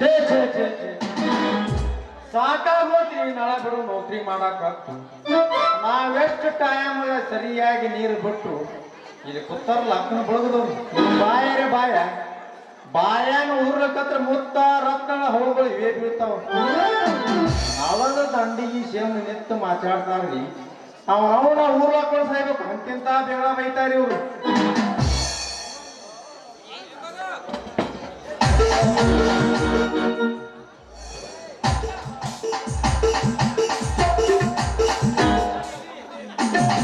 ಛೇ ಛೇ ಛೇ ಛೇ. ಸಾಕಾಗೋತ್ರಿ ನಾಳೆ ಬಿಡು ನೌಕರಿ ಮಾಡಾಕ ನಾವೆಷ್ಟು ಟೈಮ್ ಸರಿಯಾಗಿ ನೀರು ಬಿಟ್ಟು, ಇಲ್ಲಿ ಕುತ್ತಾರಲ್ಲ ಅಕ್ಕನ ಬಳಗದವ್ರು. ಬಾಯರೆ ಬಾಯ. ಬಾಯಾನ ಉರ್ಲಕತ್ರ ಮುತ್ತ ರತ್ನ ಹೋಗಳು ಇವೇ ಬೀಳ್ತಾವ. ಅವಾಗ ದಂಡಿಗೆ ಸೇಮ್ ನಿಂತು ಮಾತಾಡ್ತಾರ್ರಿ. ಅವ ಅವನ ಊರ್ಲಾಕೊಂಡು ಸಾಯ್ಬೇಕು ಅಂತಿಂತ ಬೇಡ ಬೈತಾರಿ ಇವ್ರು. Thank ಮತ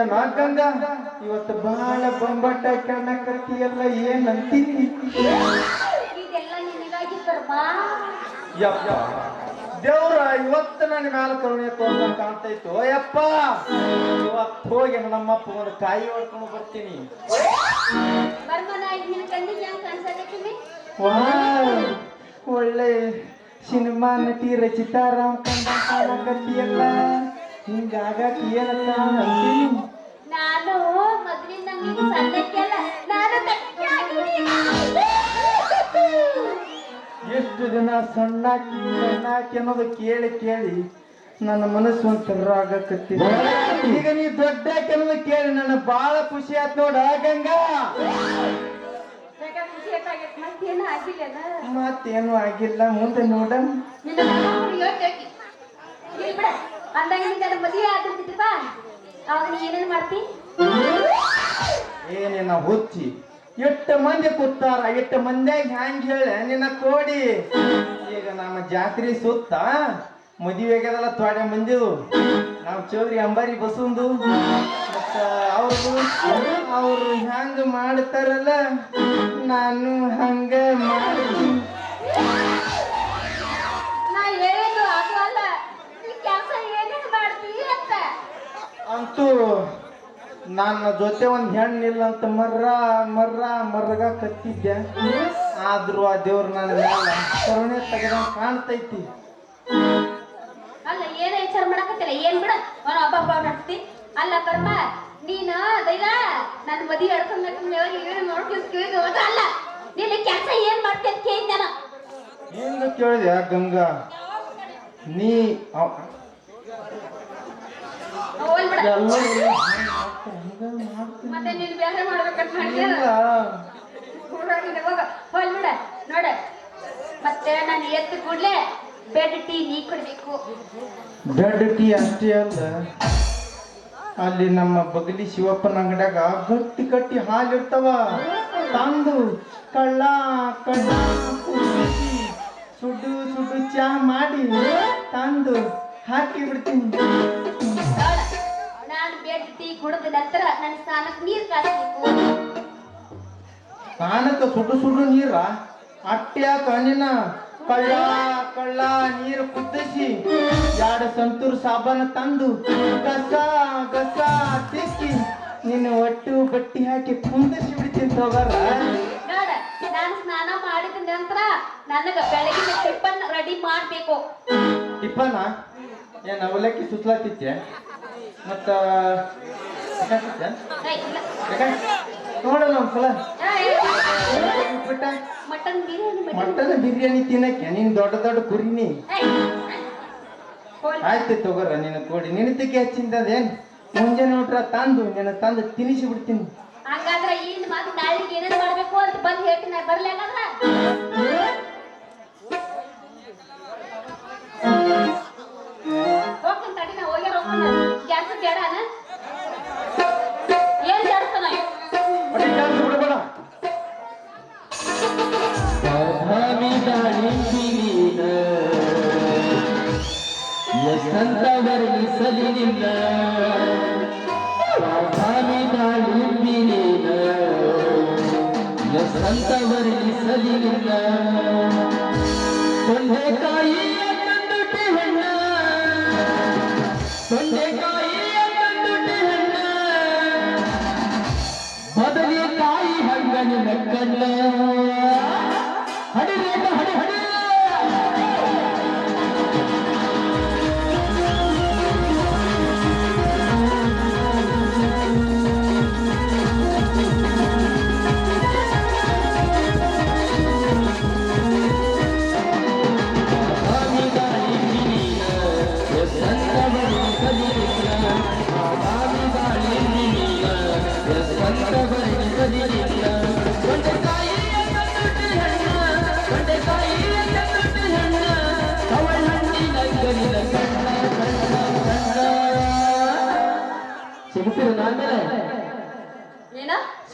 ಏನ್ ಗಂಗ ಇವತ್ತು ಬಹಳ ಬೊಂಬಟ್ಟ ಕಣ್ಣಕತ್ತಿಯಲ್ಲ ಏನ್ ಅಂತೀನಿ. ಇದೆಲ್ಲ ನಿನಗಾಗಿ ಕರ್ಮ ಯಪ್ಪ. ದೇವ್ರ ಇವತ್ತು ನನ್ನ ಮ್ಯಾಲ ಕರುಣೆ ತೋರ್ಸ ಕಾಣ್ತೈತು. ಯಪ್ಪ. ಇವತ್ತು ಹೋಗಿ ನಮ್ಮಪ್ಪ ಒಂದು ಕಾಯಿ ಹೊಡ್ಕೊಂಡು ಬರ್ತೀನಿ. ಒಳ್ಳೆ ಸಿನಿಮಾ ನಟಿ ರಚಿತಾ ರಾಮ್ ಕಂಡ ಕಾಣಕತ್ತಿಯಲ್ಲ ಹಿಂಗಾಗಕ್ ಏನಂತ ಅಂತೀನಿ. ನಾನು ಮೊದಲಿಂದ ನೀನು ಸಣ್ಣಕ್ಕೆಲ್ಲ ನಾನು ತಟ್ಟೆ ಆಗಿದ್ದೀನಿ. ಎಷ್ಟು ದಿನ ಸಣ್ಣಾಕಿ ಸಣ್ಣಾಕಿ ಅನ್ನೋದು ಕೇಳಿ ಕೇಳಿ ನನ್ನ ಮನಸ್ಸು ಒಂಥರ ಆಗಕತ್ತಿದೆ ಈಗ ನೀ ದೊಡ್ಡ ಅನ್ನೋದು ಕೇಳಿ ನನ್ನ ಬಾಳ ಖುಷಿ ಆಯ್ತು ನೋಡ ಗಂಗಾ? ಮತ್ತೇನು ಆಗಿಲ್ಲ ಮುಂದೆ ನೋಡ ನಿನ್ನ ಮಗಳು ಅದು. ಅಂದಾಗ ಮದುವೆ ಆಗಿರ್ತಿದ್ರಪ್ಪ ಅವಾಗ ನೀ ಏನೇನು ಮಾಡ್ತಿ? ಏನೇನ ಹುಚ್ಚಿ. ಎಷ್ಟು ಮಂದಿ ಕೂತಾರ ಎಷ್ಟು ಮಂದಿಯಾಗ ಹ್ಯಾಂಗ ಹೇಳಿ? ನಿನ್ನ ಕೋಡಿ. ಈಗ ನಮ್ಮ ಜಾತ್ರೆ ಸುತ್ತ ಮದುವೆ ಆಗ್ಯದಲ್ಲ ತ್ವಾಡೆ ಮಂದಿದು. ನಾವು ಚೌರಿ ಅಂಬಾರಿ ಬಸಂದು ಅವ್ರು ಅವ್ರು ಹ್ಯಾಂಗ ಮಾಡ್ತಾರಲ್ಲ, ನಾನು ಹಂಗ ಮಾಡ್ತೀನಿ. ಅಂತೂ ನನ್ನ ಜೊತೆ ಒಂದ್ ಹೆಣ್ಣಿಲ್ಲ ಅಂತ ಮರ್ರ ಮರ್ರ ಮರ್ರಗ ಕತ್ತಿದ್ದೆ. ಆದ್ರೂ ಆ ದೇವ್ರ ನನ್ನ ಮ್ಯಾಲ ಕರುಣೆ ತೆಗೆದಂಗ ಕಾಣ್ತೈತಿ. ಅಲ್ಲ ಏನ ವಿಚಾರ ಮಾಡಕತ್ತಿಲ್ಲ? ಏನ್ ಬಿಡ. ಅವನ ಹಬ್ಬ ಅಲ್ಲ ಕರ್ಮ ನೀನ ದೈವ ನನ್ನ ಮದಿ ಹೇಳ್ಕೊಂಡ್ ನೋಡ್ಕೊಂಡ್ ಕೇಳಿದ ಅಲ್ಲ ನೀನು ಕೆಲಸ ಏನ್ ಮಾಡ್ತಿ ಅಂತ ಕೇಳಿದ್ದೆ ನಾನು. ಕೇಳಿದೆ ಗಂಗಾ. ನೀ ಅವ್- ಹೋಲ್ ಬಿಡ ಎಲ್ಲ ಮತ್ತೆ ನೀನು ಬೇರೆ ಮಾಡ್ಬೇಕಂತ ಹೋಲ್ ಬಿಡ ನೋಡ ಮತ್ತೆ ನಾನು ಎದ್ದು ಕೂಡ್ಲೆ ಬೆಡ್ ಟೀ ನೀ ಕುಡ್ಬೇಕು. ಬೆಡ್ ಟೀ ಅಷ್ಟೇ ಅಲ್ಲ. ಅಲ್ಲಿ ನಮ್ಮ ಬಗಲಿ ಶಿವಪ್ಪನ ಅಂಗಡ್ಯಾಗ ಗಟ್ಟಿ ಗಟ್ಟಿ ಹಾಲು ಇರ್ತಾವ ತಂದು ಕಳ್ಳ ಕಳ್ಳ ಸುಡು ಸುಡು ಚಾ ಮಾಡಿ ತಂದು ಹಾಕಿ ಬಿಡ್ತೀನಿ. ಪ್ಲೇಟ್ ಕುಡಿದ ನಂತರ ನನ್ನ ಸ್ನಾನಕ್ಕೆ ನೀರು ಕಾಯಿಸ್ಬೇಕು ಸ್ನಾನಕ್ಕೆ ಸುಡು ಸುಡು ನೀರ? ಅಟ್ಟೆ ಕಣ್ಣಿನ ಕಳ್ಳ ಕಳ್ಳ ನೀರು ಕುದಿಸಿ ಎರಡು ಸಂತೂರ್ ಸಾಬನ ತಂದು ಗಸ ಗಸ ತಿಕ್ಕಿ ನಿನ್ನ ಒಟ್ಟು ಬಟ್ಟಿ ಹಾಕಿ ಕುಂದಿಸಿ ಬಿಡ್ತೀನಿ ತಗೋರ. ನಾನು ಸ್ನಾನ ಮಾಡಿದ ನಂತರ ನನಗ ಬೆಳಗಿನ ಟಿಫನ್ ರೆಡಿ ಮಾಡ್ಬೇಕು. ಟಿಫನ್? ಏನ್ ಅವಲಕ್ಕಿ ಸುತ್ತಲತ್ತಿದ್ಯಾ ಮತ್ತು ಮಟನ್ ಬಿರಿಯಾನಿ ತಿನ್ನಕ್ಕೆ ನೀನ್ ದೊಡ್ಡ ದೊಡ್ಡ ಕುರಿನಿ. ಆಯ್ತು ತಗೋರ ನಿನ್ನ ಕೋಡಿ. ನಿಂತಕ್ಕೆ ಹಚ್ಚಿಂದ ಅದೇನ್ ಮುಂಜಾನೆ ನೋಡ್ರ ತಂದು ನಿನ್ನ ತಂದು ತಿನಿಸಿ ಬಿಡ್ತೀನಿ. ಹಾಗಾದ್ರೆ ಈ ಮಾತು ಏನೇನು ಮಾಡಬೇಕು ಅಂತ ಬಂದು ಹೇಳ್ತೀನಿ. ಬರ್ಲಿ ಯಾಕೆ ಕೇಳಾನ? ಏನ್ ಕೇಳ್ತಾನ? ಎಷ್ಟಂತ ವರ್ಣಿಸಲಿ ನಿನ್ನ. ಸಾಧಾನಿ ದಾಳಿ ನೀನ ಎಷ್ಟಂತ ವರ್ಣಿಸಲಿ ನಿನ್ನ ಕೊಂಡೆ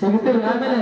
ಸಿಗ್ತಿಲ್ಲ ಆಮೇಲೆ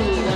Ooh.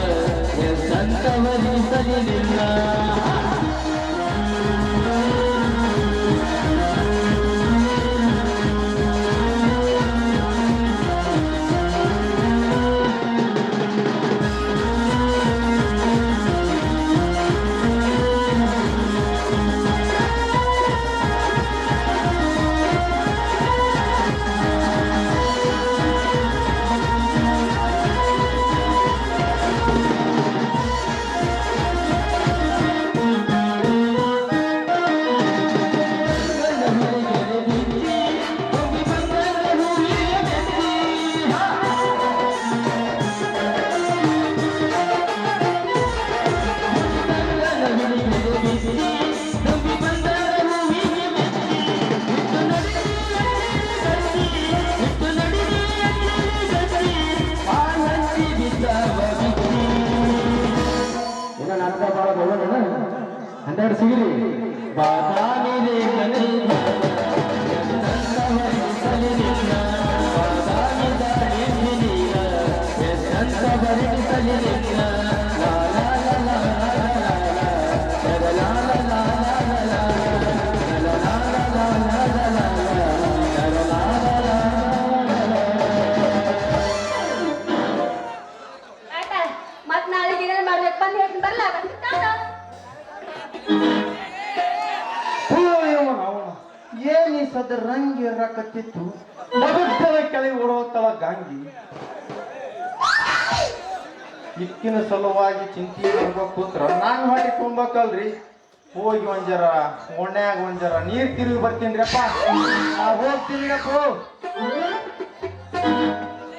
Terceiro, batalha. ಸದ ರಂಗಿ ಇರಕತ್ತಿತ್ತು ಮಗುತ್ತದ ಕೆಳಗೆ ಓಡೋಗ್ತಾಳ ಗಾಂಗಿ. ಇಕ್ಕಿನ ಸಲುವಾಗಿ ಚಿಂತೆ ಮಾಡ್ಬೇಕು ಕೂತ್ರ ನಾನು ಮಾಡಿ ಹೋಗಿ ಒಂಜರ ಒಣ್ಯಾಗ ಒಂಜರ, ನೀರ್ ತಿರುಗಿ ಬರ್ತೀನಿ ಹೋಗ್ತೀನಿ ಹೋಗ್ತೀನಿ